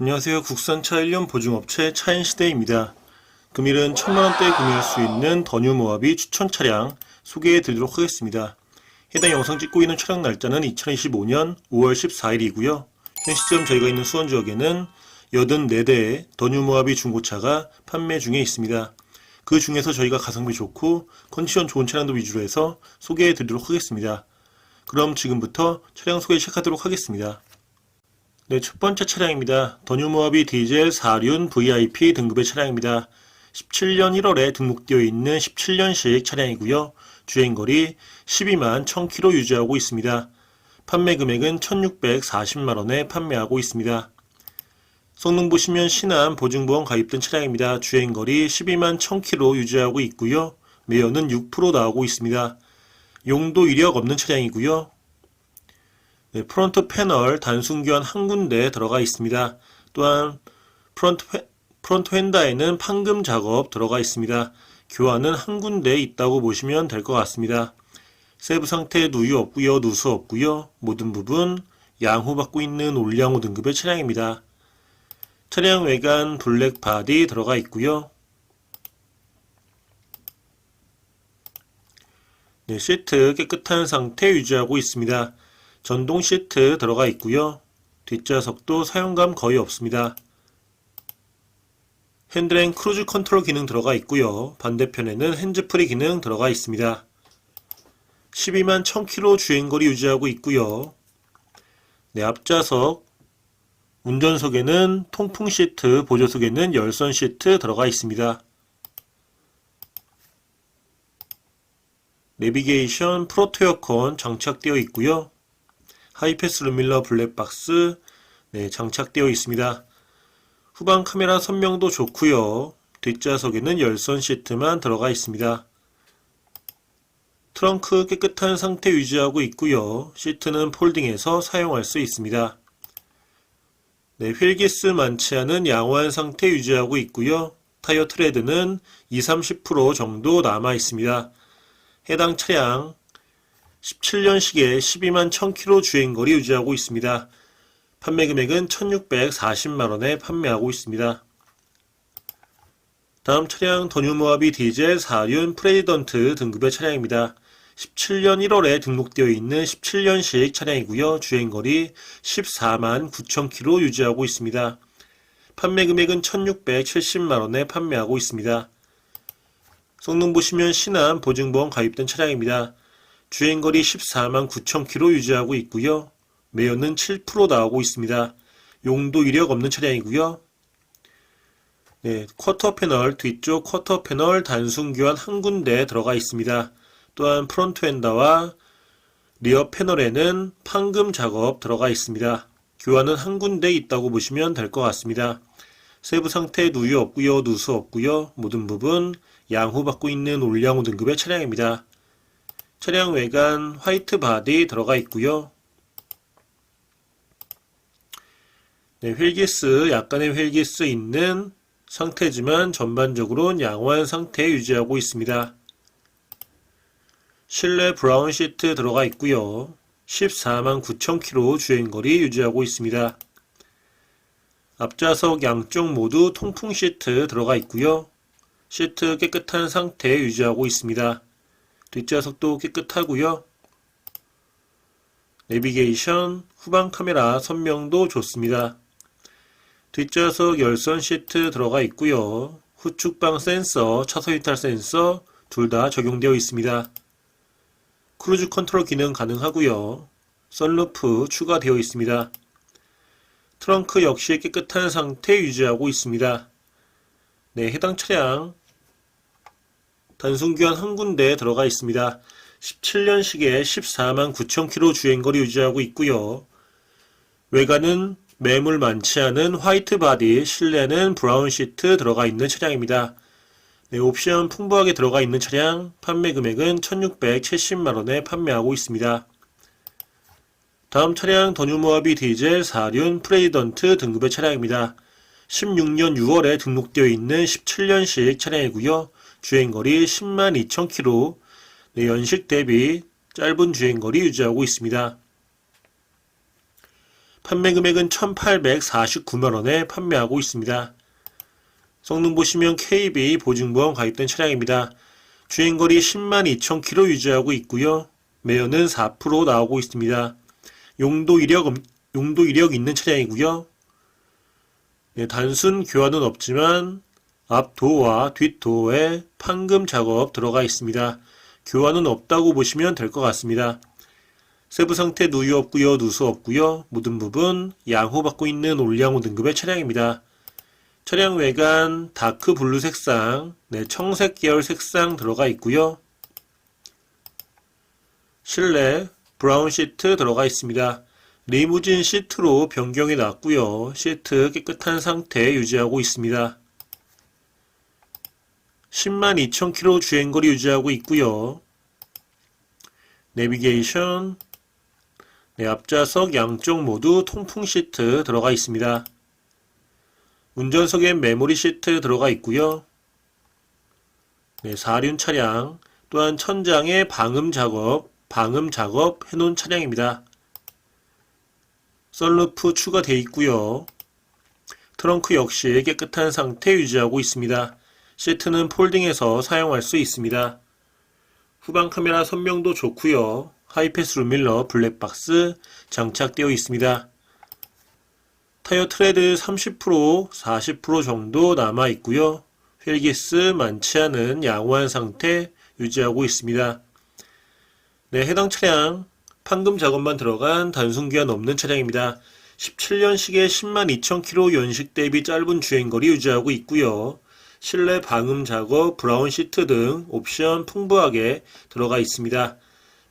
안녕하세요. 국산차 1년 보증업체 차인시대입니다. 금일은 1000만원대에 구매할 수 있는 더뉴 모하비 추천 차량 소개해 드리도록 하겠습니다. 해당 영상 찍고 있는 촬영 날짜는 2025년 5월 14일이고요. 현 시점 저희가 있는 수원 지역에는 84대의 더뉴 모하비 중고차가 판매 중에 있습니다. 그 중에서 저희가 가성비 좋고 컨디션 좋은 차량도 위주로 해서 소개해 드리도록 하겠습니다. 그럼 지금부터 차량 소개 시작하도록 하겠습니다. 네, 첫 번째 차량입니다. 더뉴모하비 디젤 4륜 VIP 등급의 차량입니다. 17년 1월에 등록되어 있는 17년식 차량이고요. 주행거리 12만 1000km 유지하고 있습니다. 판매 금액은 1640만원에 판매하고 있습니다. 성능 보시면 신한 보증보험 가입된 차량입니다. 주행거리 12만 1000km 유지하고 있고요. 매연은 6% 나오고 있습니다. 용도 이력 없는 차량이고요. 네, 프론트 패널 단순 교환 한 군데 들어가 있습니다. 또한 프론트, 회- 프론트 휀다에는 판금 작업 들어가 있습니다. 교환은 한 군데 있다고 보시면 될 것 같습니다. 세부 상태 누유 없고요, 누수 없고요. 모든 부분 양호 받고 있는 올량호 등급의 차량입니다. 차량 외관 블랙 바디 들어가 있고요. 네, 시트 깨끗한 상태 유지하고 있습니다. 전동 시트 들어가 있고요. 뒷좌석도 사용감 거의 없습니다. 핸들앤 크루즈 컨트롤 기능 들어가 있고요. 반대편에는 핸즈프리 기능 들어가 있습니다. 12만 1000km 주행거리 유지하고 있고요. 네, 앞좌석 운전석에는 통풍 시트, 보조석에는 열선 시트 들어가 있습니다. 내비게이션 프로토 에어컨 장착되어 있고요. 하이패스 루밀러 블랙박스 네, 장착되어 있습니다. 후방 카메라 선명도 좋고요. 뒷좌석에는 열선 시트만 들어가 있습니다. 트렁크 깨끗한 상태 유지하고 있고요. 시트는 폴딩해서 사용할 수 있습니다. 네, 휠기스 많지 않은 양호한 상태 유지하고 있고요. 타이어 트레드는 20-30% 정도 남아 있습니다. 해당 차량 17년식에 12만 1000km 주행거리 유지하고 있습니다. 판매 금액은 1640만원에 판매하고 있습니다. 다음 차량 더뉴모하비 디젤 4륜 프레지던트 등급의 차량입니다. 17년 1월에 등록되어 있는 17년식 차량이고요. 주행거리 14만 9,000km 유지하고 있습니다. 판매 금액은 1670만원에 판매하고 있습니다. 성능 보시면 신한 보증보험 가입된 차량입니다. 주행거리 14만 9,000km 유지하고 있고요. 매연은 7% 나오고 있습니다. 용도 이력 없는 차량이고요. 네, 쿼터 패널 뒤쪽 쿼터 패널 단순 교환 한 군데 들어가 있습니다. 또한 프론트 엔더와 리어 패널에는 판금 작업 들어가 있습니다. 교환은 한 군데 있다고 보시면 될 것 같습니다. 세부 상태 누유 없고요, 누수 없고요. 모든 부분 양호 받고 있는 올량호 등급의 차량입니다. 차량 외관 화이트 바디 들어가 있고요. 네, 휠기스 약간의 휠기스 있는 상태지만 전반적으로는 양호한 상태 유지하고 있습니다. 실내 브라운 시트 들어가 있고요. 14만 9,000km 주행거리 유지하고 있습니다. 앞좌석 양쪽 모두 통풍 시트 들어가 있고요. 시트 깨끗한 상태 유지하고 있습니다. 뒷좌석도 깨끗하고요. 내비게이션, 후방 카메라 선명도 좋습니다. 뒷좌석 열선 시트 들어가 있고요. 후측방 센서, 차선 이탈 센서 둘 다 적용되어 있습니다. 크루즈 컨트롤 기능 가능하고요. 썬루프 추가되어 있습니다. 트렁크 역시 깨끗한 상태 유지하고 있습니다. 네, 해당 차량 단순 교환 한 군데 들어가 있습니다. 17년식에 14만 9천 km 주행거리 유지하고 있고요. 외관은 매물 많지 않은 화이트 바디, 실내는 브라운 시트 들어가 있는 차량입니다. 네, 옵션 풍부하게 들어가 있는 차량, 판매 금액은 1670만원에 판매하고 있습니다. 다음 차량 더뉴모하비 디젤 4륜 프레이던트 등급의 차량입니다. 16년 6월에 등록되어 있는 17년식 차량이고요. 주행거리 10만 2천 km, 네, 연식 대비 짧은 주행거리 유지하고 있습니다. 판매 금액은 1,849만원에 판매하고 있습니다. 성능 보시면 KB 보증보험 가입된 차량입니다. 주행거리 10만 2천 킬로 유지하고 있고요. 매연은 4% 나오고 있습니다. 용도 이력, 음- 용도 이력 있는 차량이고요. 네, 단순 교환은 없지만 앞도어와 뒷도어에 판금 작업 들어가 있습니다. 교환은 없다고 보시면 될 것 같습니다. 세부 상태 누유 없고요, 누수 없고요. 모든 부분 양호 받고 있는 올양호 등급의 차량입니다. 차량 외관 다크 블루 색상, 네, 청색 계열 색상 들어가 있고요. 실내 브라운 시트 들어가 있습니다. 리무진 시트로 변경이 났고요. 시트 깨끗한 상태 유지하고 있습니다. 10만 2천 킬로 주행거리 유지하고 있고요. 내비게이션, 네, 앞좌석 양쪽 모두 통풍 시트 들어가 있습니다. 운전석엔 메모리 시트 들어가 있고요. 네, 사륜 차량, 또한 천장에 방음 작업, 방음 작업 해놓은 차량입니다. 썬루프 추가되어 있고요. 트렁크 역시 깨끗한 상태 유지하고 있습니다. 시트는 폴딩해서 사용할 수 있습니다. 후방 카메라 선명도 좋고요. 하이패스 룸밀러 블랙박스 장착되어 있습니다. 타이어 트레드 30% 40% 정도 남아 있고요. 휠기스 많지 않은 양호한 상태 유지하고 있습니다. 네, 해당 차량 판금 작업만 들어간 단순 기한 없는 차량입니다. 17년식에 10만 2천 킬로 연식 대비 짧은 주행거리 유지하고 있고요. 실내 방음 작업, 브라운 시트 등 옵션 풍부하게 들어가 있습니다.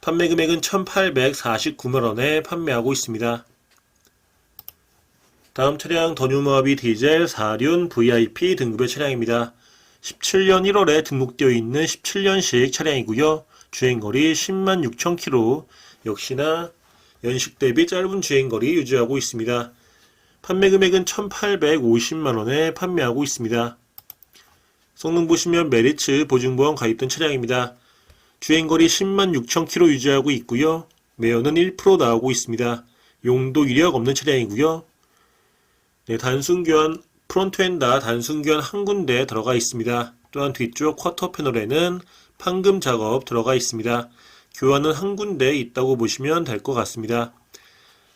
판매 금액은 1,849만원에 판매하고 있습니다. 다음 차량 더뉴모하비 디젤 4륜 VIP 등급의 차량입니다. 17년 1월에 등록되어 있는 17년식 차량이고요. 주행거리 10만 6천 킬로 역시나 연식 대비 짧은 주행거리 유지하고 있습니다. 판매 금액은 1,850만원에 판매하고 있습니다. 성능 보시면 메리츠 보증보험 가입된 차량입니다. 주행거리 10만 6천 킬로 유지하고 있고요. 매연은 1% 나오고 있습니다. 용도 이력 없는 차량이고요. 네, 단순 교환 프론트 엔다 단순 교환 한 군데 들어가 있습니다. 또한 뒤쪽 쿼터 패널에는 판금 작업 들어가 있습니다. 교환은 한 군데 있다고 보시면 될 것 같습니다.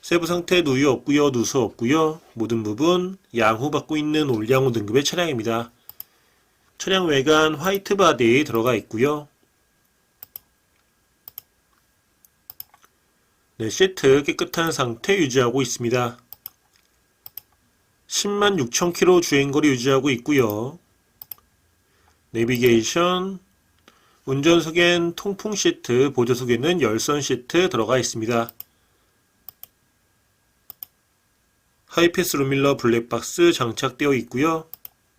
세부 상태 누유 없고요, 누수 없고요. 모든 부분 양호 받고 있는 올양호 등급의 차량입니다. 차량 외관 화이트 바디 들어가 있고요. 네, 시트 깨끗한 상태 유지하고 있습니다. 10만 6천 킬로 주행거리 유지하고 있고요. 내비게이션, 운전석엔 통풍 시트, 보조석에는 열선 시트 들어가 있습니다. 하이패스 루밀러 블랙박스 장착되어 있고요.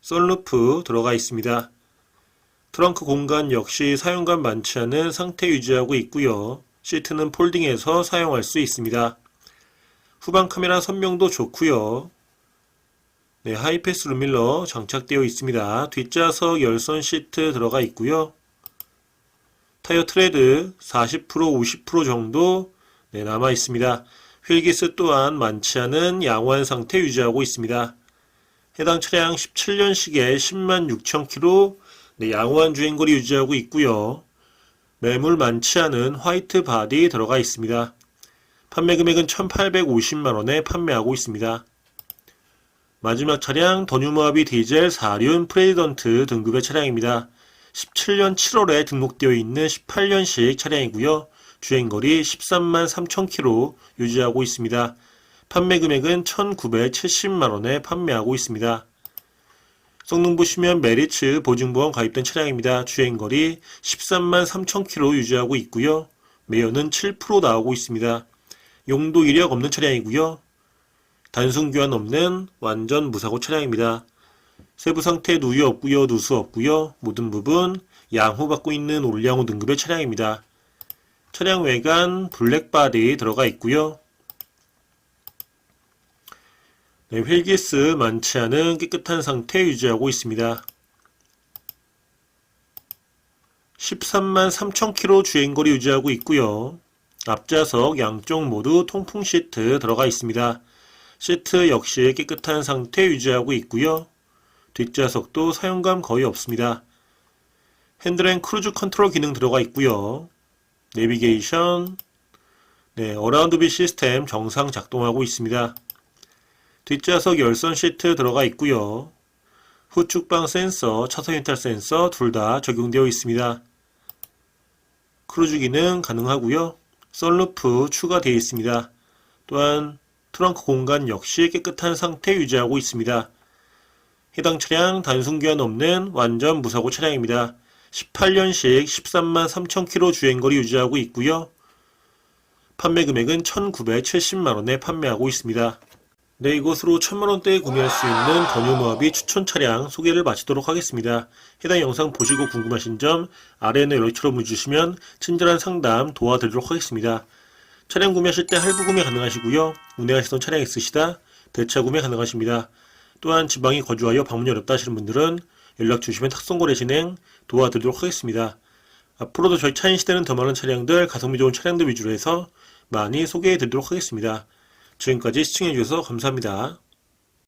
썬루프 들어가 있습니다. 트렁크 공간 역시 사용감 많지 않은 상태 유지하고 있고요. 시트는 폴딩해서 사용할 수 있습니다. 후방 카메라 선명도 좋고요. 네, 하이패스 루밀러 장착되어 있습니다. 뒷좌석 열선 시트 들어가 있고요. 타이어 트레드 40% 50% 정도 네, 남아 있습니다. 휠기스 또한 많지 않은 양호한 상태 유지하고 있습니다. 해당 차량 17년식에 10만 6천 킬로 네, 양호한 주행거리 유지하고 있고요. 매물 많지 않은 화이트 바디 들어가 있습니다. 판매 금액은 1,850만원에 판매하고 있습니다. 마지막 차량 더뉴모하비 디젤 4륜 프레디던트 등급의 차량입니다. 17년 7월에 등록되어 있는 18년식 차량이고요. 주행거리 13만 3천 킬로 유지하고 있습니다. 판매 금액은 1,970만원에 판매하고 있습니다. 성능 보시면 메리츠 보증보험 가입된 차량입니다. 주행거리 13만 3천 킬로 유지하고 있고요. 매연은 7% 나오고 있습니다. 용도 이력 없는 차량이고요. 단순 교환 없는 완전 무사고 차량입니다. 세부 상태 누유 없고요, 누수 없고요. 모든 부분 양호 받고 있는 올양호 등급의 차량입니다. 차량 외관 블랙바디 들어가 있고요. 네, 휠기스 많지 않은 깨끗한 상태 유지하고 있습니다. 13만 3천 킬로 주행거리 유지하고 있고요. 앞좌석 양쪽 모두 통풍 시트 들어가 있습니다. 시트 역시 깨끗한 상태 유지하고 있고요. 뒷좌석도 사용감 거의 없습니다. 핸들엔 크루즈 컨트롤 기능 들어가 있고요. 내비게이션, 네, 어라운드 비 시스템 정상 작동하고 있습니다. 뒷좌석 열선 시트 들어가 있고요. 후축방 센서, 차선 이탈 센서 둘 다 적용되어 있습니다. 크루즈 기능 가능하고요. 썬루프 추가되어 있습니다. 또한 트렁크 공간 역시 깨끗한 상태 유지하고 있습니다. 해당 차량 단순 교환 없는 완전 무사고 차량입니다. 18년식 13만 3천 킬로 주행거리 유지하고 있고요. 판매 금액은 1,970만 원에 판매하고 있습니다. 네, 이것으로 1,000만 원대에 구매할 수 있는 모하비 추천 차량 소개를 마치도록 하겠습니다. 해당 영상 보시고 궁금하신 점 아래에 있는 연락처로 문의 주시면 친절한 상담 도와드리도록 하겠습니다. 차량 구매하실 때 할부 구매 가능하시고요. 운행하시던 차량 있으시다 대차 구매 가능하십니다. 또한 지방에 거주하여 방문이 어렵다 하시는 분들은 연락 주시면 탁송거래 진행 도와드리도록 하겠습니다. 앞으로도 저희 차인 시대는 더 많은 차량들, 가성비 좋은 차량들 위주로 해서 많이 소개해 드리도록 하겠습니다. 지금까지 시청해 주셔서 감사합니다.